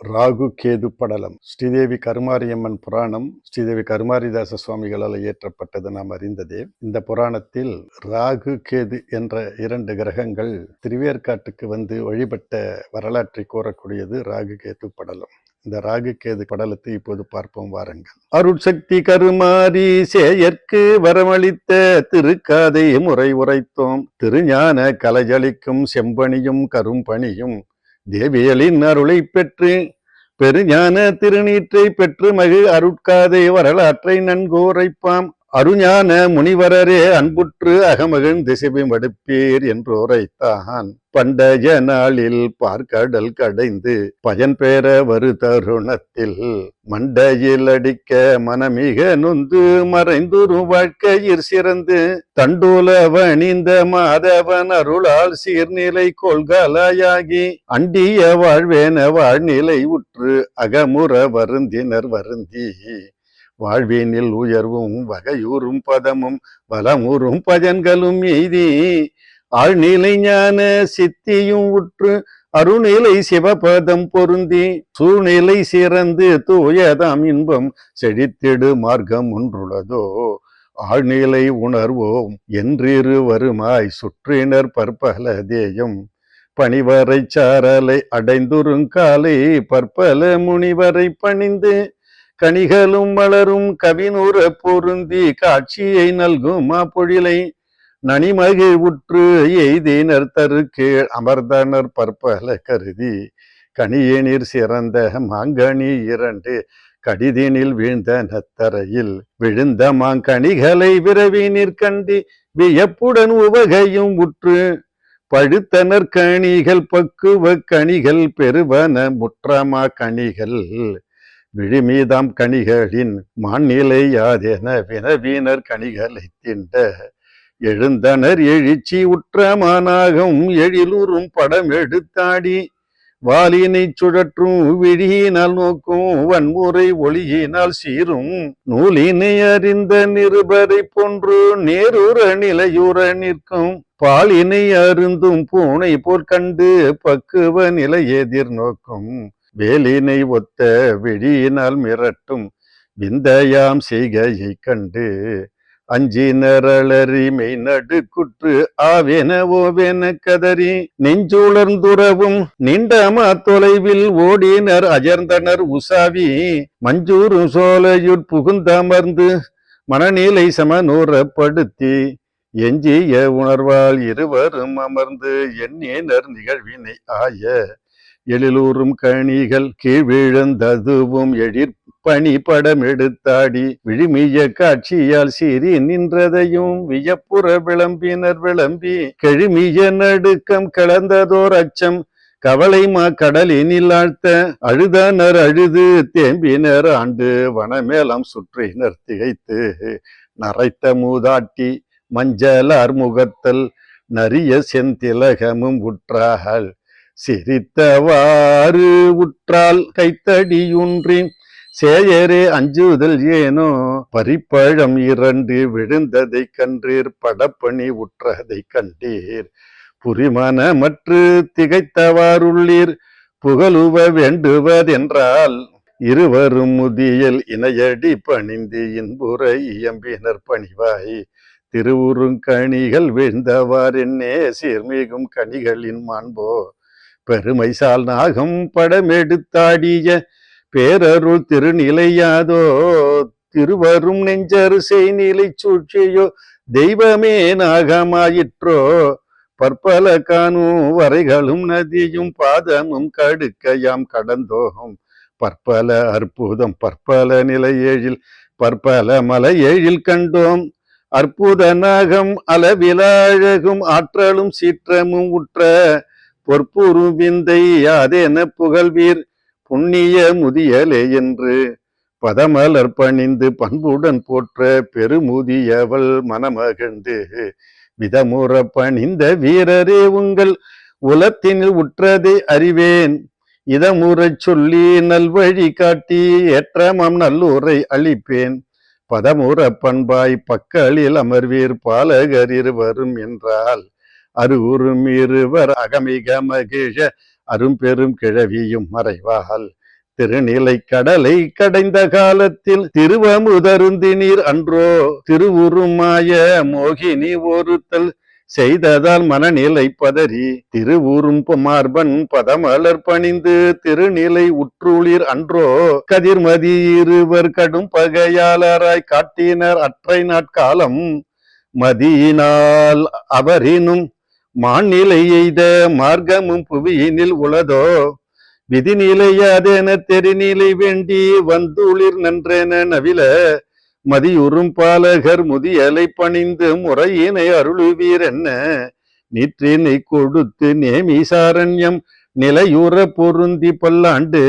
ராகு கேது படலம். ஸ்ரீதேவி கருமாரியம்மன் புராணம் ஸ்ரீதேவி கருமாரிதாச சுவாமிகளால் இயற்றப்பட்டது நாம் அறிந்ததே. இந்த புராணத்தில் ராகு கேது என்ற இரண்டு கிரகங்கள் திருவேற்காட்டுக்கு வந்து வழிபட்ட வரலாற்றை கூறக்கூடியது ராகு கேது படலம். இந்த ராகு கேது படலத்தை இப்போது பார்ப்போம் வாருங்கள். அருட்சக்தி கருமாரி சேயற்கு வரமளித்த திருக்காதை முறை உரைத்தோம். திருஞான கலைஜலிக்கும் செம்பணியும் கரும்பணியும் தேவியலின் அருளை பெற்று பெருஞான திருநீற்றை பெற்று மகிழ் அருட்காதை வரலாற்றை நன்கோரைப்பாம். அருஞான முனிவரரே அன்புற்று அகமகன் திசைவை மடுப்பீர் என்றோரைத்தான். பண்டைய நாளில் பார்க்கடல் கடைந்து பயன் பெற வரு தருணத்தில் மண்டையில் அடிக்க மனமிக நொந்து மறைந்துரு வாழ்க்கையிற் சிறந்து தண்டூலவணிந்த மாதவன் அருளால் சீர்நிலை கொள்கலாயாகி அண்டிய வாழ்வேன வாழ்நிலை உற்று அகமுற வருந்தினர் வருந்தி. வாழ்வினில் உயர்வும் வகையூறும் பதமும் பலமூறும் பஜன்களும் எய்தி. ஆழ்நிலை ஞான சித்தியும் உற்று அருநிலை சிவபதம் பொருந்தி. சூழ்நிலை சிறந்து தூயதாம் இன்பம் செழித்திடு மார்க்கம் ஒன்றுள்ளதோ ஆழ்நிலை உணர்வோம் என்றிரு வருமாய் சுற்றினர் பற்பல தேயம். பணிவரை சாரலை அடைந்துருங்காலை பற்பல முனிவரை பணிந்து. கனிகளும் மலரும் கவினூர பொருந்தி காட்சியை நல்கும் பொழிலை நனிமகிழ் உற்று எய்தினர் தருக்கீழ் கீழ் அமர்ந்தனர் பற்பல கருதி. கனியேனிர் சிறந்த மாங்கனி இரண்டு கடிதினில் வீழ்ந்த நத்தரையில் விழுந்த மாங்கனிகளை விரவி நிற்கண்டி வியப்புடன் உவகையும் உற்று பழுத்தனர் கணிகள் பக்குவ கணிகள் பெருவன முற்றமா கணிகள் விழிமீதாம் கனிகளின் மாநிலை யாதென வினவீனர் கணிகளை திண்ட எழுந்தனர் எழுச்சி உற்றமானாகும் எழிலூறும் படம் எடுத்தாடி வாலினை சுழற்றும் விழியினால் நோக்கும் வன்முறை ஒளியினால் சீரும் நூலினை அறிந்த நிருபரை போன்று நேருற நிலையுற நிற்கும். பாலினை அருந்தும் பூனை போல் கண்டு பக்குவ நிலை எதிர் நோக்கும் வேலினை ஒத்த விழியினால் மிரட்டும் விந்தயாம் செய்கையை கண்டு அஞ்சி அஞ்சினரளறி மெய் நடுக்குற்று ஆவேன ஓவேன கதறி நெஞ்சுளர்ந்துறவும் நீண்டமா தொலைவில் ஓடினர் அஜர்ந்தனர் உசாவி மஞ்சூரும் சோலையுட் புகுந்தமர்ந்து மனநிலை சமநூறப்படுத்தி எஞ்சிய உணர்வால் இருவரும் அமர்ந்து எண்ணினர் நிகழ்வினை ஆய எழிலூறும் கணிகள் கீழ் விழுந்ததுவும் எழிற் பணி படம் எடுத்தாடி விழிமிய காட்சியால் சீறி நின்றதையும் வியப்புற விளம்பினர் விளம்பி கெழுமிய நடுக்கம் கலந்ததோர் அச்சம் கவலை மா கடலினில் ஆழ்த்த அழுதனர் அழுது தேம்பினர் ஆண்டு வனமேலம் சுற்றினர் திகைத்து நரைத்த மூதாட்டி மஞ்சளார் முகத்தல் நரிய செந்திலகமும் உற்றாகள் சிரித்தவாறு உற்றால் கைத்தடியுன்றி சேயரே அஞ்சுதல் ஏனோ? பரிப்பழம் இரண்டு விழுந்ததை கன்றீர் படப்பணி உற்றதை கண்டீர். புரிமன மற்று திகைத்தவாறுள்ளீர். புகழுவ வேண்டுவதென்றால் இருவரும் முதியல் இணையடி பணிந்து இன்புரை இயம்பினர் பணிவாய். திருவுருங்கணிகள் வீழ்ந்தவாறென்னே? சீர்மிகும் கனிகளின் மாண்போ? பெருமைசால் நாகம் படமெடுத்தாடிய பேரருள் திருநிலையாதோ திருவரும் நெஞ்சரு செய்நிலை சூழ்ச்சியோ தெய்வமே நாகமாயிற்றோ பற்பல காணும் வரைகளும் நதியும் பாதமும் கடுக்கையாம் கடந்தோகம். பற்பல அற்புதம் பற்பல நிலையேழில் பற்பல மலை ஏழில் கண்டோம். அற்புத நாகம் அளவிலாழகும் ஆற்றலும் சீற்றமும் உற்ற பொற்புரு விந்தை யாதென புகழ்வீர். புண்ணிய முதியலே என்று பதமலர் பணிந்து பண்புடன் போற்ற பெருமுதியவள் மனமகிழ்ந்து. விதமுற பணிந்த வீரரே உங்கள் உலத்தினில் உற்றதை அறிவேன். இதமுறச் சொல்லி நல்வழி காட்டி ஏற்றமம் நல்லூரை அளிப்பேன். பதமுற பண்பாய் பக்களில் அமர்வீர் பாலகர் இருவரும் என்றால் அருவுறும் இருவர் அகமிக மகிழ அரும்பெரும் கிழவியும் மறைவால் திருநிலை கடலை கடைந்த காலத்தில் திருவமுதருந்தி நீர் அன்றோ திருவுருமாய மோகினி ஒருத்தல் செய்ததால் மனநிலை பதறி திருவுரும் மார்பன் பதமலர் பணிந்து திருநிலை உற்றுளிர் அன்றோ கதிர்மதி இருவர் கடும் பகையாளராய் காட்டினர் அற்றை நாட்காலம். மதியினால் அவரினும் மாநிலை எய்த மார்க்கமும் புவியினில் உளதோ? விதிநிலையாதென தெரிநிலை வேண்டி வந்துளிர் நன்றென நவில மதியுறும் பாலகர் முதியலை பணிந்து முறையினை அருளுவீர் என்ன? நீற்றினை கொடுத்து நேமிசாரண்யம் நிலையுற பொருந்தி பல்லாண்டு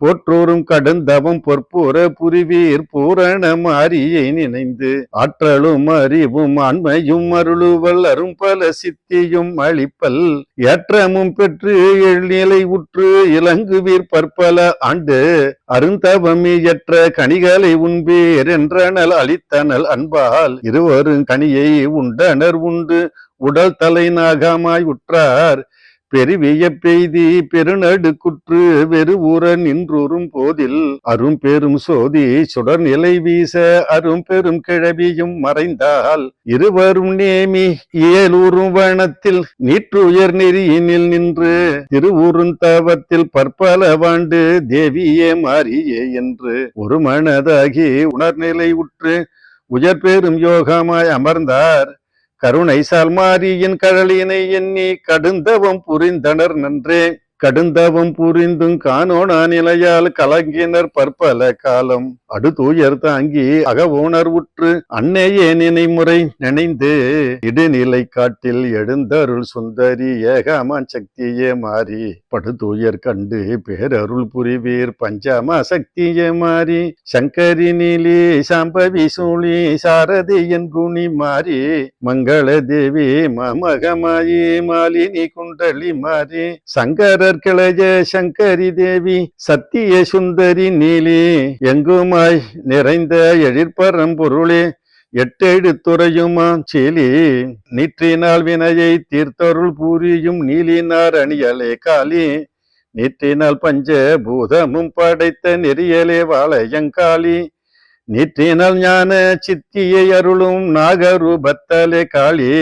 போற்றோரும் கடந்தவம் பொற்புற புரிவீர் பூரண மாரியை நினைந்து ஆற்றலும் அறிவும் ஆண்மையும் அருளுவல் அரும்பல சித்தியும் அளிப்பல் ஏற்றமும் பெற்று எழ்நிலை உற்று இலங்குவீர் பற்பல ஆண்டு அருந்தவமியற்ற கனிகளை உண்பீர் என்றனல் அளித்தனல் அன்பால் இருவரும் கனியை உண்டனர் உண்டு உடல் தலை நாகமாய் உற்றார் பெருவிய பெய்தி பெருநடுக்குற்று வெறுவுற நின்றுறும் போதில் அரும் பெரும் சோதி சுடர் நிலை வீச அரும் பெரும் கிழவியும் மறைந்தால் இருவரும் நேமி இயலூரும் வனத்தில் நீற்றுயர் நெறியினில் நின்று திருவுருந்தவத்தில் பற்பல வாண்டு தேவியே மாறியே என்று ஒரு மனதாகி உணர்நிலை உற்று உயர் பெரும் யோகமாய் அமர்ந்தார். கருணை சால்மாரியின் கழலினை எண்ணி கடுந்தவம் புரிந்தனர் நன்றே. கடுந்தவம் புரிந்தும் காணோனா நிலையால் கலங்கினர் பற்பல காலம். அடுத்துயர் தாங்கி அகவுணர் உற்று அன்னையே நினைமுறை நினைந்து இடுநிலை காட்டில் எழுந்தருள் சுந்தரி ஏகாமான் சக்தியே மாறி. படுத்துயர் கண்டு பேரருள் புரிவீர் பஞ்சாமா சக்தியே மாறி. சங்கரி நீலி சாம்பவி சூழி சாரதி என் குணி மாறி. மங்கள தேவி மமகமாயி மாலினி குண்டலி மாறி. சங்கரர் சங்கரி தேவி சத்திய சுந்தரி நீலி எங்குமாய் நிறைந்த எழிற்பரம்பொருளே எட்டெழு துறையுமா சீலி. நீற்றினால் வினையை தீர்த்தருள் பூரியும் நீலினார் அணியலே காளி நீற்றினால் பஞ்ச பூதமும் படைத்த நெறியலே வாழையங்காளி நீற்றினால் ஞான சித்தியை அருளும் நாகரூபத்தலே காளி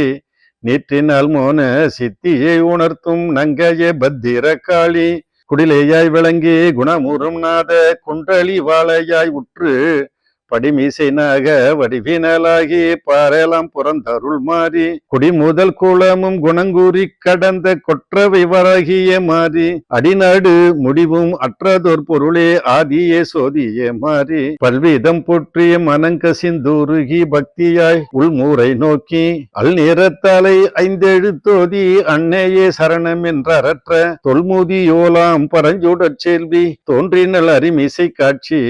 நீற்றினால் மோன சித்தியை உணர்த்தும் நங்கைய பத்திர காளி குடிலேயாய் விளங்கி குணமுறும் நாத குண்டலி வாழையாய் உற்று படிமீசைனாக வடிவினலாகி பாறையெல்லாம் புறந்தருள் மாறி குடிமுதல் குளமும் குணங்கூறி கடந்த கொற்றவை வராகிய மாறி அடிநாடு முடிவும் அற்றதோர் பொருளே ஆதியே சோதியே மாறி பல்விதம் போற்றிய மனங்கசிந்தூருகி பக்தியாய் உள்மூரை நோக்கி அல் ஐந்தெழு ஐந்தெழுத்தோதி அன்னையே சரணம் என்றற்ற தொல்முதியோலாம் பரஞ்சுடற் செல்வி தோன்றினல் அறிமிசை காட்சி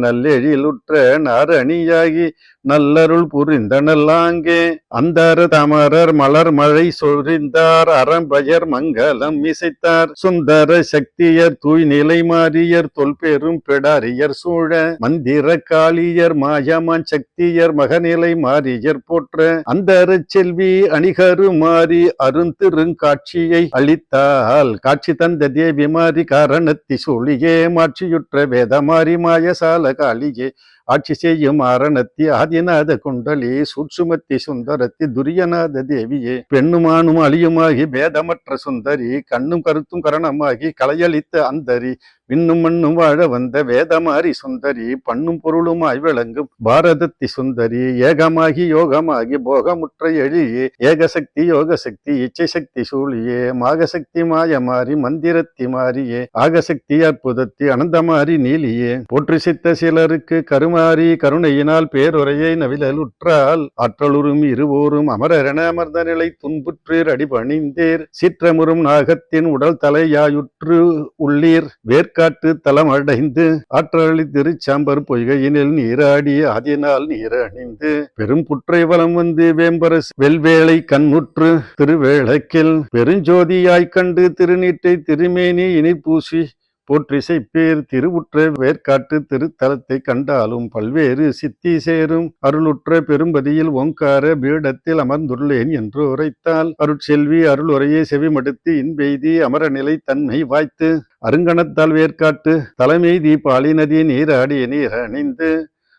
நல்லெழிலுற்ற நாரணியாகி நல்லருள் புரிந்தனல்லாங்கே அந்தார தமரர் மலர் மழை சொரிந்தார் அறம்பயர் மங்களம் இசைத்தார். சுந்தர சக்தியர் தூய்நிலை மாறியர் தொல்பெரும் பிடாரியர் சூழ மந்திர காளியர் மாயமான் சக்தியர் மகநிலை மாறியர் போற்ற. அந்தர செல்வி அணிகரு மாறி அருந்திருங்காட்சியை அளித்தால் காட்சி தந்த தேவி மாறி காரணத்தி சூழியே மாற்றியுற்ற வேதமாரி மாயசால காளியே ஆட்சி செய்யும் ஆரணத்தி ஆதிநாத குண்டலி சூட்சுமத்தி சுந்தரத்தி துரியநாத தேவியே. பெண்ணுமானும் அழியுமாகி பேதமற்ற சுந்தரி கண்ணும் கருத்தும் கரணமாகி கலையளித்த அந்தரி விண்ணும் மண்ணும் வாழ வந்த வேதமாரி சுந்தரி பண்ணும் பொருளுமாய் விளங்கும் பாரதத்தி சுந்தரி ஏகமாகி யோகமாகி போகமுற்ற எழியே ஏகசக்தி யோக சக்தி இச்சை சக்தி சூழியே மாகசக்தி மாயமாரி மந்திரத்தி மாறியே ஆகசக்தி அற்புதத்தி அனந்தமாரி நீலியே போற்றி சித்த சிலருக்கு கருமாரி கருணையினால் பேருரையை நவிழல் உற்றால் ஆற்றலுறும் இருவோரும் அமரரென அமர்ந்த நிலை துன்புற்றீர் அடிபணிந்தேர் சிற்றமுறும் நாகத்தின் உடல் தலையாயுற்று உள்ளீர் காட்டு தலம் அடைந்து ஆற்றலி திருச்சாம்பர் பொய்கையினில் நீராடி அதனால் நீரணிந்து பெரும் புற்றை வலம் வந்து வேம்பரசு வெல்வேளை கண்முற்று திருவேளக்கில் பெருஞ்சோதியாய்க் கண்டு திருநீட்டை திருமேனி இனி பூசி போற்றிசைப்பேர் திருவுற்ற வேர்க்காட்டு திருத்தலத்தை கண்டாலும் பல்வேறு சித்தி சேரும். அருளுற்ற பெரும்பதியில் ஓங்கார பீடத்தில் அமர்ந்துள்ளேன் என்று உரைத்தால் அருட்செல்வி அருளுரையை செவிமடுத்து இன்பெய்தி அமரநிலை தன்மை வாய்த்து அருங்கணத்தால் வேர்க்காட்டு தலைமெய்தி பாலிநதி நீராடி நீர் அணிந்து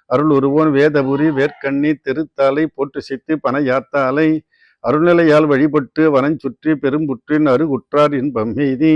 அருள் உருவோன் வேதபுரி வேர்க்கண்ணி திருத்தாலை போற்று சித்து பனையாத்தாலை அருள்நிலையால் வழிபட்டு வனஞ்சுற்றி பெரும்புற்றின் அருகுற்றார் இன்பம் எய்தி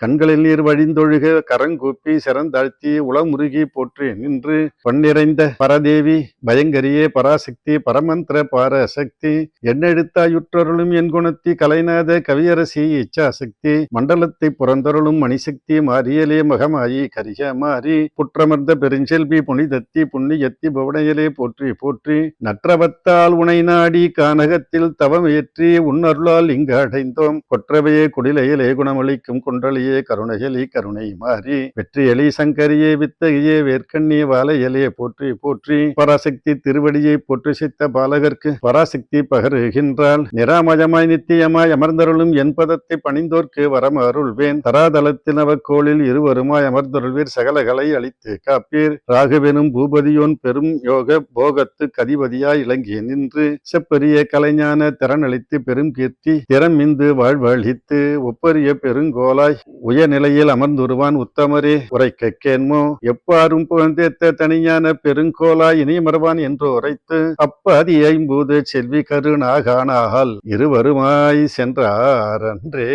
கண்களில் நீர் வழிந்தொழுக கரங்கூப்பி சிறந்தாழ்த்தி உளமுருகி போற்றி நின்று பன்னிறைந்த பரதேவி பயங்கரியே பராசக்தி பரமந்திர பாரசக்தி எண்ணெழுத்தாயுற்றருளும் என் குணத்தி கலைநாத கவியரசி இச்சாசக்தி மண்டலத்தை புறந்தருளும் மணிசக்தி மாரியலே மகமாயி கரிய மாறி புற்றமர்ந்த பெருஞ்செல்வி புனிதத்தி புண்ணியத்தி புவனையலே போற்றி போற்றி நற்றவத்தால் உனை நாடி கானகத்தில் தவமேற்றி உன்னருளால் இங்கு அடைந்தோம் கொற்றவையே குடிலையிலே குணமளிக்கும் கருணையே கருணையலி கருணை மாறி வெற்றியலி சங்கரியே வித்தகியே வேர்க்கண்ணி வாழையலே போற்றி போற்றி பராசக்தி திருவடியை போற்றி சித்த பாலகர்க்கு பராசக்தி பகருகின்றாள். நிராமயமாய் நித்தியமாய் அமர்ந்தருளும் என் பதத்தை பணிந்தோர்க்கு வரம் அருள்வேன் தராதலத்தில் அவக்கோளில் இருவருமாய் அமர்ந்தருள்வீர். சகலகளை அளித்து காப்பீர். ராகவெனும் பூபதியோன் பெரும் யோக போகத்து கதிபதியாய் இலங்கி நின்று செப்பரிய கலைஞான திறனளித்து பெரும் கீர்த்தி திறமிந்து வாழ்வழித்து ஒப்பரிய பெருங்கோலாய் உயர்நிலையில் அமர்ந்துருவான் உத்தமரே உரை கேட்கேன்மோ? எப்பாரும் புகழ்ந்தேத்த தனியான பெருங்கோலாய் இனி மறவான் என்று உரைத்து அப்பாதி ஐம்பூது செல்வி கருணாகானாகால் இருவருமாய் சென்றார் அன்றே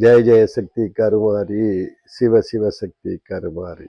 ஜெய ஜெய சக்தி சிவ சிவசக்தி கருவாரி.